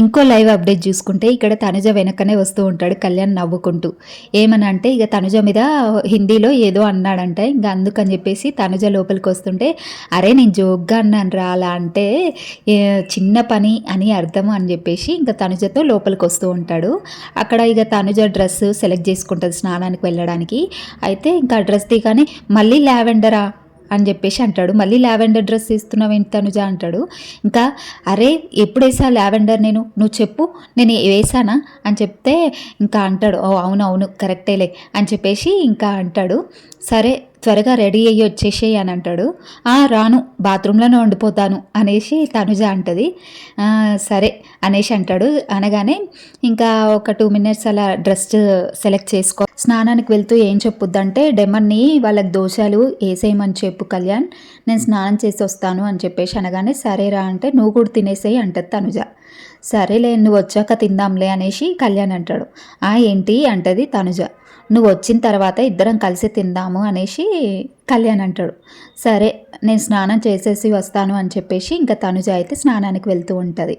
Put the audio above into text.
ఇంకో live update చూసుకుంటే ఇక్కడ తనుజ వెనకనే వస్తూ ఉంటాడు కళ్యాణ్ నవ్వుకుంటూ. ఏమని అంటే ఇక తనుజ మీద హిందీలో ఏదో అన్నాడంట ఇంకా అందుకని చెప్పేసి తనుజ లోపలికి వస్తుంటే అరే నేను జోక్గా అన్నాను రా అలా అంటే చిన్న పని అని అర్థం అని చెప్పేసి ఇంకా తనుజతో లోపలికి వస్తూ ఉంటాడు. అక్కడ ఇక తనుజ డ్రెస్ సెలెక్ట్ చేసుకుంటుంది స్నానానికి వెళ్ళడానికి. అయితే ఇంకా డ్రెస్ దిగానే మళ్ళీ లావెండరా? అని చెప్పేసి అంటాడు. మళ్ళీ లావెండర్ డ్రెస్ వేస్తున్నావు ఏంటి తనుజ అంటాడు. ఇంకా అరే ఎప్పుడు వేసా లావెండర్ నేను? నువ్వు చెప్పు నేను వేసానా? అని చెప్తే ఇంకా అంటాడు. ఓ అవును అవును కరెక్టేలే అని చెప్పేసి ఇంకా అంటాడు. సరే త్వరగా రెడీ అయ్యి వచ్చేసేయి అని అంటాడు "ఆ, రాను బాత్రూంలోనే వండిపోతాను అనేసి తనుజ అంటది. సరే అనేసి అంటాడు. అనగానే ఇంకా ఒక టూ మినిట్స్ అలా డ్రెస్ సెలెక్ట్ చేసుకో. స్నానానికి వెళ్తూ ఏం చెప్పుద్దంటే డెమన్ని వాళ్ళకి దోషాలు వేసేయమని చెప్పు కళ్యాణ్. నేను స్నానం చేసి వస్తాను అని చెప్పేసి అనగానే సరేరా అంటే నువ్వు కూడా తినేసేయి అంటది తనుజ. సరేలే నువ్వు వచ్చాక తిందాంలే అనేసి కళ్యాణ్ అంటాడు. ఆ ఏంటి? అంటది తనుజ. నువ్వు వచ్చిన తర్వాత ఇద్దరం కలిసి తిందాము అనేసి కళ్యాణ్ అంటాడు. సరే నేను స్నానం చేసేసి వస్తాను అని చెప్పేసి ఇంకా తనుజ అయితే స్నానానికి వెళ్తూ ఉంటుంది.